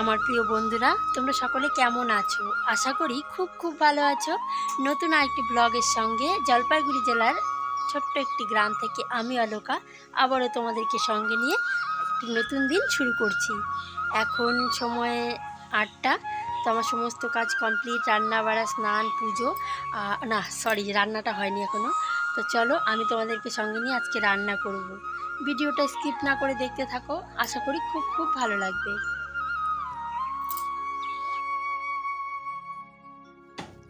আমার প্রিয় বন্ধুরা, তোমরা সকলে কেমন আছো? আশা করি খুব খুব ভালো আছো। নতুন আরেকটি ব্লগের সঙ্গে জলপাইগুড়ি জেলার ছোট্ট একটি গ্রাম থেকে আমি অলোকা, আবারও তোমাদেরকে সঙ্গে নিয়ে একটি নতুন দিন শুরু করছি। এখন সময় আটটা, তো আমার সমস্ত কাজ কমপ্লিট রান্না বাড়া স্নান, পুজো না, সরি, রান্নাটা হয়নি এখনও তো চলো, আমি তোমাদেরকে সঙ্গে নিয়ে আজকে রান্না করব। ভিডিওটা স্কিপ না করে দেখতে থাকো, আশা করি খুব খুব ভালো লাগবে।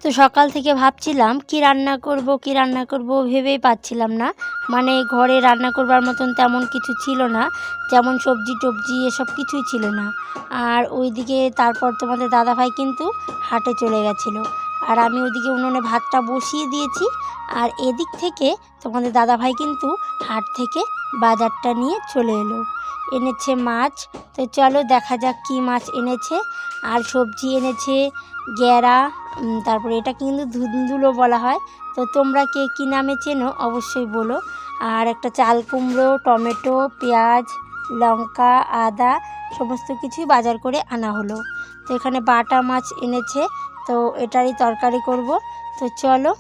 তো সকাল থেকে ভাবছিলাম, কি রান্না করব, কি রান্না করব ভেবেই পাচ্ছিলাম না। মানে ঘরে রান্না করবার মতন তেমন কিছু ছিল না, যেমন সবজি টবজি এসব কিছুই ছিল না। আর ওইদিকে তারপর তোমাদের দাদাভাই কিন্তু হাটে চলে গেছিল। আর আমি ওইদিকে উনুনে ভাতটা বসিয়ে দিয়েছি। আর এদিক থেকে তোমাদের দাদাভাই কিন্তু হাট থেকে বাজারটা নিয়ে চলে এলো। এনেছে মাছ, তো চলো দেখা যাক কী মাছ এনেছে। আর সবজি এনেছে গ্যারা তারপরে এটা কিন্তু ধুন্দুলো বলা হয়। তো তোমরা কে কী নামে চেনো অবশ্যই বলো। আর একটা চাল কুমড়ো, টমেটো, পেঁয়াজ, লঙ্কা, আদা সমস্ত কিছুই বাজার করে আনা হলো। তো এখানে বাটা মাছ এনেছে, তো এটারই তরকারি করব। তো চলো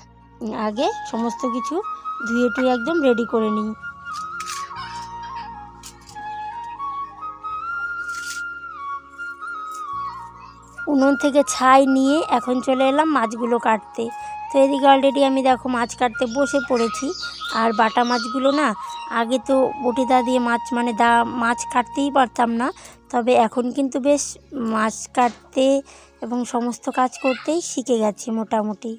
আগে সমস্ত কিছু ধুয়ে টুয়ে একদম রেডি করে নিই। উনুন থেকে ছাই নিয়ে এখন চলে এলাম মাছগুলো কাটতে। তো এদিকে অলরেডি আমি দেখো মাছ কাটতে বসে পড়েছি। আর বাটা মাছগুলো না, আগে তো বটিদা দিয়ে মাছ মানে দা, মাছ কাটতেই পারতাম না। তবে এখন কিন্তু বেশ মাছ কাটতে এবং সমস্ত কাজ করতেই শিখে গেছি মোটামুটি।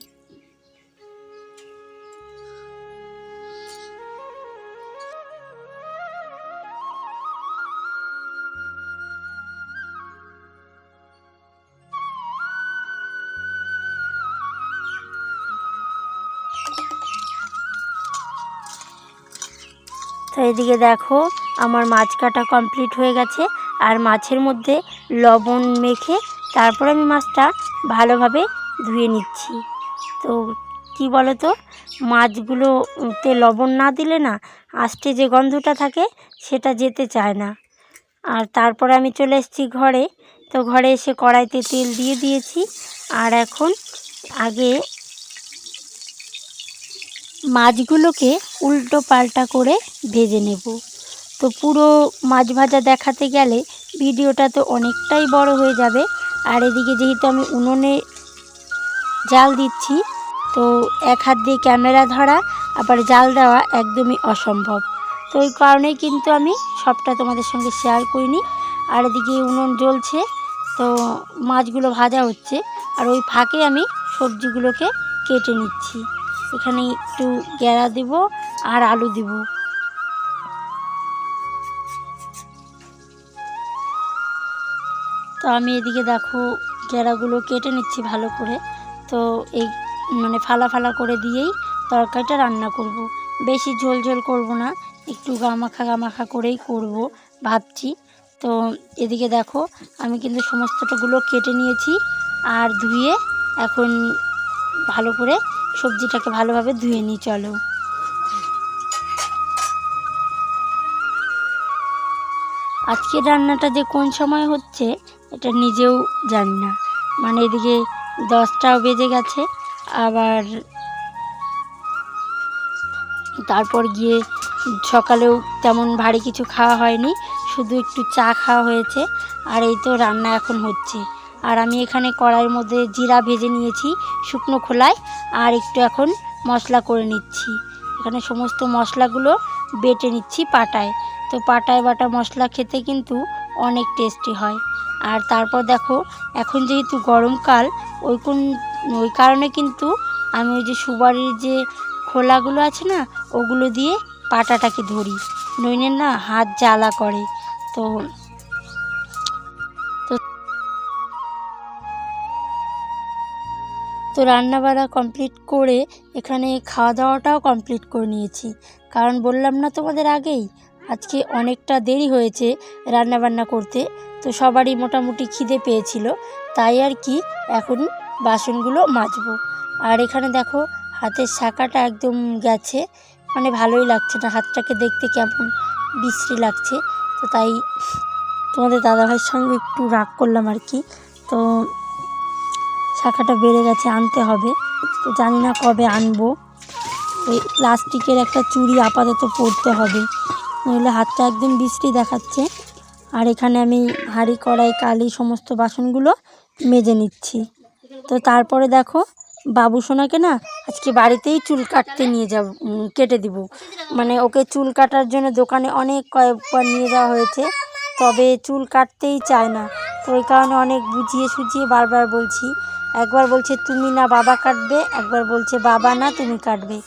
তো এদিকে দেখো, আমার মাছ কাটা কমপ্লিট হয়ে গেছে। আর মাছের মধ্যে লবণ মেখে তারপর আমি মাছটা ভালোভাবে ধুয়ে নিচ্ছি। তো কি বলো তো মাছগুলোতে লবণ না দিলে না আস্তে যে গন্ধটা থাকে সেটা যেতে চায় না। আর তারপরে আমি চলে এসেছি ঘরে। তো ঘরে এসে কড়াইতে তেল দিয়ে দিয়েছি। আর এখন আগে মাছগুলোকে উল্টো পাল্টা করে ভেজে নেব। তো পুরো মাছ ভাজা দেখাতে গেলে ভিডিওটা তো অনেকটাই বড় হয়ে যাবে। আর এদিকে যেহেতু আমি উনুনে জাল দিচ্ছি, তো এক হাত দিয়ে ক্যামেরা ধরা, আবার জাল দেওয়া একদমই অসম্ভব। তো ওই কারণেই কিন্তু আমি সবটা তোমাদের সঙ্গে শেয়ার করিনি। আর এদিকে উনুন জ্বলছে, তো মাছগুলো ভাজা হচ্ছে। আর ওই ফাঁকে আমি সবজিগুলোকে কেটে নিচ্ছি। এখানে একটু গ্যাড়া দিব আর আলু দিব। তো আমি এদিকে দেখো গ্যাড়াগুলো কেটে নিচ্ছি ভালো করে। তো এই মানে ফালা ফালা করে দিয়েই তরকারিটা রান্না করব। বেশি ঝোল ঝোল করব না, একটু গামাখা গামাখা করেই করব ভাবছি। তো এদিকে দেখো আমি কিন্তু সমস্তটাগুলো কেটে নিয়েছি আর ধুয়ে এখন ভালো করে সবজিটাকে ভালোভাবে ধুয়ে নিই, চলো। আজকের রান্নাটা যে কোন সময় হচ্ছে, এটা নিজেও জানি না। মানে এদিকে দশটাও বেজে গেছে, আবার তারপর গিয়ে সকালেও তেমন ভারী কিছু খাওয়া হয়নি, শুধু একটু চা খাওয়া হয়েছে, আর এই তো রান্না এখন হচ্ছে। আর আমি এখানে কড়াইয়ের মধ্যে জিরা ভেজে নিয়েছি, শুকনো খোলায় আর একটু এখন মশলা করে নিচ্ছি। এখানে সমস্ত মশলাগুলো বেটে নিচ্ছি পাটায়। তো পাটায় বাটা মশলা খেতে কিন্তু অনেক টেস্টি হয়। আর তারপর দেখো, এখন যেহেতু গরমকাল ওই কোন ওই কারণে কিন্তু আমি ওই যে সুবারির যে খোলাগুলো আছে না, ওগুলো দিয়ে পাটাটাকে ধরি। নইলে না হাত জ্বালা করে। তো তো রান্নাবাড়া কমপ্লিট করে এখানে খাওয়া দাওয়াটাও কমপ্লিট করে নিয়েছি। কারণ বললাম না তোমাদের আগেই, আজকে অনেকটা দেরি হয়েছে রান্নাবান্না করতে, তো সবারই মোটামুটি খিদে পেয়েছিল, তাই আর কি এখন বাসনগুলো মাজবো। আর এখানে দেখো, হাতের শাখাটা একদম গেছে মানে ভালোই লাগছে না, হাতটাকে দেখতে কেমন বিশ্রী লাগছে, তো তাই তোমাদের দাদাভাইয়ের সঙ্গে একটু রাগ করলাম আর কি, তো শাখাটা বেড়ে গেছে, আনতে হবে। তো জানি না কবে আনব। ওই প্লাস্টিকের একটা চুড়ি আপাতত পরতে হবে। নইলে হাতটা একদম বৃষ্টি দেখাচ্ছে। আর এখানে আমি হাঁড়ি, কড়াই, কালি সমস্ত বাসনগুলো মেজে নিচ্ছি। তো তারপরে দেখো, বাবু সোনাকে না আজকে বাড়িতেই চুল কাটতে নিয়ে যাব কেটে দিব। মানে ওকে চুল কাটার জন্য দোকানে অনেক কয়েকবার নিয়ে যাওয়া হয়েছে। তবে চুল কাটতেই চায় না। তো ওই কারণে অনেক বুঝিয়ে সুঝিয়ে বারবার বলছি, একবার বলছে, তুমি না বাবা কাটবে একবার বলছে, বাবা না, তুমি কাটবে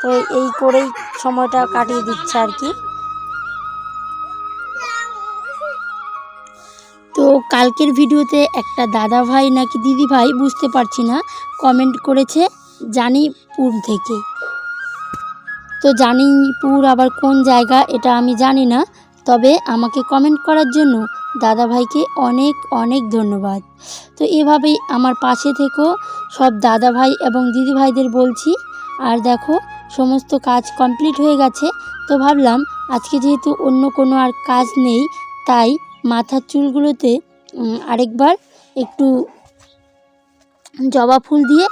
তো এই করেই সময়টা কাটিয়ে দিচ্ছে আর কি। তো কালকের ভিডিওতে একটা দাদা ভাই নাকি দিদি ভাই বুঝতে পারছি না, কমেন্ট করেছে জানিপুর থেকে। তো জানিপুর আবার কোন জায়গা, এটা আমি জানি না, তবে আমাকে কমেন্ট করার জন্য দাদা ভাইকে অনেক অনেক ধন্যবাদ। তো এভাবেই আমার পাশে থেকেও সব দাদা ভাই এবং দিদি ভাইদের বলছি। আর দেখো, সমস্ত কাজ কমপ্লিট হয়ে গেছে। তো ভাবলাম, আজকে যেহেতু অন্য কোনো আর কাজ নেই, তাই মাথার চুলগুলোতে আরেকবার একটু জবা ফুল দিয়ে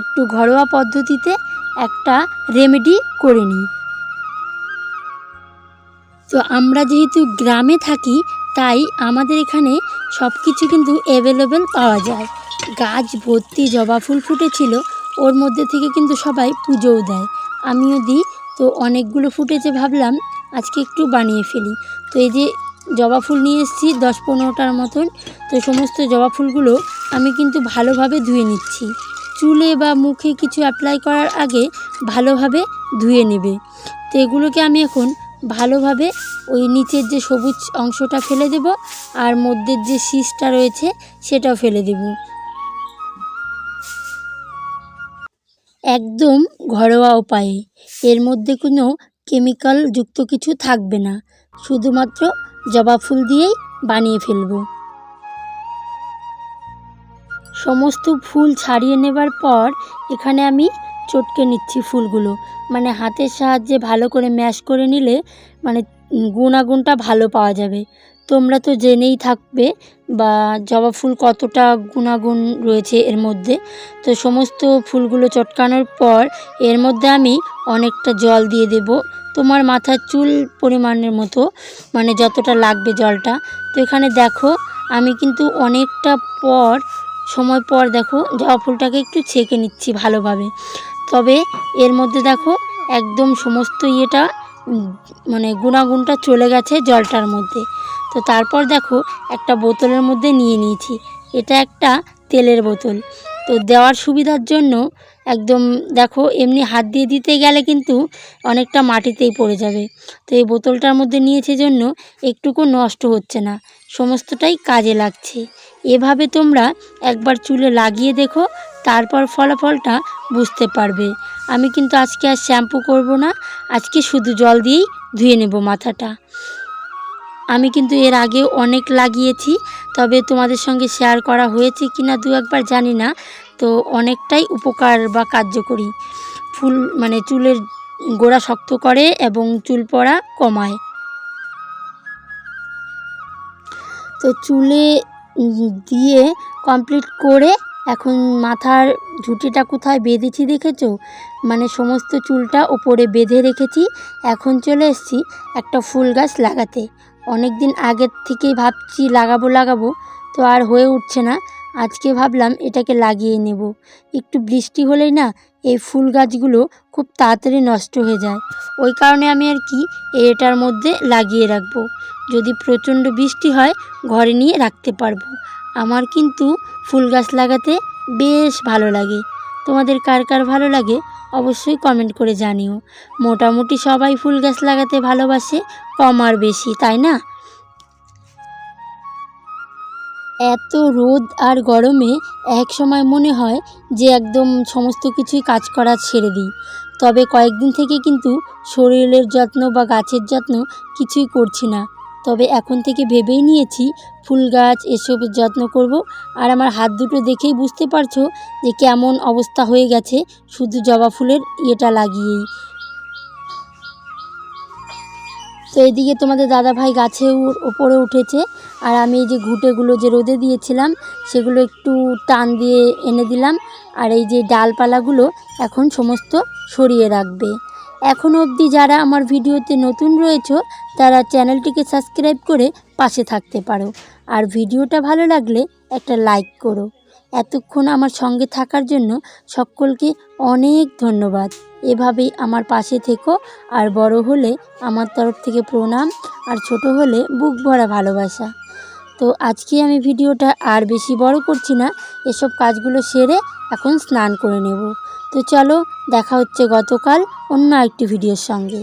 একটু ঘরোয়া পদ্ধতিতে একটা রেমেডি করে নিই। তো আমরা যেহেতু গ্রামে থাকি তাই আমাদের এখানে সব কিছু কিন্তু অ্যাভেলেবেল পাওয়া যায়। গাছ ভর্তি জবা ফুল ফুটেছিল, ওর মধ্যে থেকে কিন্তু সবাই পুজোও দেয়। আমিও দিই, তো অনেকগুলো ফুটেছে ভাবলাম আজকে একটু বানিয়ে ফেলি। তো এই যে জবা ফুল নিয়ে এসেছি দশ পনেরোটার মতন, তো সমস্ত জবা ফুলগুলো আমি কিন্তু ভালোভাবে ধুয়ে নিচ্ছি। চুলে বা মুখে কিছু অ্যাপ্লাই করার আগে ভালোভাবে ধুয়ে নেবে। তো এগুলোকে আমি এখন ভালোভাবে ওই নিচের যে সবুজ অংশটা ফেলে দেব আর মধ্যের যে শীষটা রয়েছে সেটাও ফেলে দেব। একদম ঘরোয়া উপায়ে। এর মধ্যে কোনো কেমিক্যাল যুক্ত কিছু থাকবে না। শুধুমাত্র জবা ফুল দিয়েই বানিয়ে ফেলব। সমস্ত ফুল ছাড়িয়ে নেবার পর এখানে আমি চটকে নিচ্ছি ফুলগুলো। মানে হাতের সাহায্যে ভালো করে ম্যাশ করে নিলে মানে গুণাগুণটা ভালো পাওয়া যাবে। তোমরা তো জেনেই থাকবে বা জবা ফুল কতটা গুণাগুণ রয়েছে এর মধ্যে। তো সমস্ত ফুলগুলো চটকানোর পর এর মধ্যে আমি অনেকটা জল দিয়ে দেব। তোমার মাথার চুল পরিমাণের মতো মানে যতটা লাগবে জলটা। তো এখানে দেখো, আমি কিন্তু অনেকটা পর, সময় পর দেখো, জবা ফুলটাকে একটু ছেঁকে নিচ্ছি ভালোভাবে। তবে এর মধ্যে দেখো একদম সমস্ত ইয়েটা মানে গুণাগুণটা চলে গেছে জলটার মধ্যে। তো তারপর দেখো একটা বোতলের মধ্যে নিয়ে নিয়েছি। এটা একটা তেলের বোতল। তো দেওয়ার সুবিধার জন্য একদম দেখো, এমনি হাত দিয়ে দিতে গেলে কিন্তু অনেকটা মাটিতেই পড়ে যাবে। তো এই বোতলটার মধ্যে নিয়েছে জন্য একটুকু নষ্ট হচ্ছে না, সমস্তটাই কাজে লাগছে। এভাবে তোমরা একবার চুলে লাগিয়ে দেখো, তারপর ফলাফলটা বুঝতে পারবে। আমি কিন্তু আজকে আর শ্যাম্পু করব না, আজকে শুধু জল দিয়েই ধুয়ে নেব মাথাটা। আমি কিন্তু এর আগে অনেক লাগিয়েছি, তবে তোমাদের সঙ্গে শেয়ার করা হয়েছে কি না দু একবার জানি না। তো অনেকটাই উপকার বা কার্যকরী। ফুল মানে চুলের গোড়া শক্ত করে এবং চুল পড়া কমায়। তো চুলে দিয়ে কমপ্লিট করে এখন মাথার ঝুঁটিটা কোথায় বেঁধেছি দেখেছ? মানে সমস্ত চুলটা ওপরে বেঁধে রেখেছি। এখন চলে এসেছি একটা ফুল গাছ লাগাতে। অনেক দিন আগের থেকেই ভাবছি লাগাবো লাগাবো। তো আর হয়ে উঠছে না। আজকে ভাবলাম এটাকে লাগিয়ে নেব। একটু বৃষ্টি হলেই না এই ফুল গাছগুলো খুব তাড়াতাড়ি নষ্ট হয়ে যায়। ওই কারণে আমি আর কি এটার মধ্যে লাগিয়ে রাখব। যদি প্রচণ্ড বৃষ্টি হয়, ঘরে নিয়ে রাখতে পারব। আমার কিন্তু ফুল গাছ লাগাতে বেশ ভালো লাগে। তোমাদের কার কার ভালো লাগে অবশ্যই কমেন্ট করে জানিও। মোটামুটি সবাই ফুল গাছ লাগাতে ভালোবাসে, কম আর বেশি, তাই না? এত রোদ আর গরমে এক সময় মনে হয় যে একদম সমস্ত কিছুই কাজ করা ছেড়ে দিই। তবে কয়েকদিন থেকে কিন্তু শরীরের যত্ন বা গাছের যত্ন কিছুই করছি না। তবে এখন থেকে ভেবেই নিয়েছি ফুল গাছ এসবের যত্ন করব আর আমার হাত দুটো দেখেই বুঝতে পারছ যে কেমন অবস্থা হয়ে গেছে শুধু জবা ফুলের ইয়েটা লাগিয়েই। তো এদিকে তোমাদের দাদা ভাই গাছে ওপরে উঠেছে। আর আমি এই যে ঘুঁটেগুলো যে রোদে দিয়েছিলাম, সেগুলো একটু টান দিয়ে এনে দিলাম। আর এই যে ডালপালাগুলো এখন সমস্ত সরিয়ে রাখবে। এখনও অবধি যারা আমার ভিডিওতে নতুন রয়েছে, তারা চ্যানেলটিকে সাবস্ক্রাইব করে পাশে থাকতে পারো। আর ভিডিওটা ভালো লাগলে একটা লাইক করো। এতক্ষণ আমার সঙ্গে থাকার জন্য সকলকে অনেক ধন্যবাদ। এভাবেই আমার পাশে থেকো আর বড় হলে আমার তরফ থেকে প্রণাম আর ছোট হলে বুক ভরা ভালোবাসা। তো আজকে আমি ভিডিওটা আর বেশি বড় করছি না, এসব কাজগুলো সেরে এখন স্নান করে নেব। তো চলো দেখা হচ্ছে গতকাল অন্য একটি ভিডিওর সঙ্গে।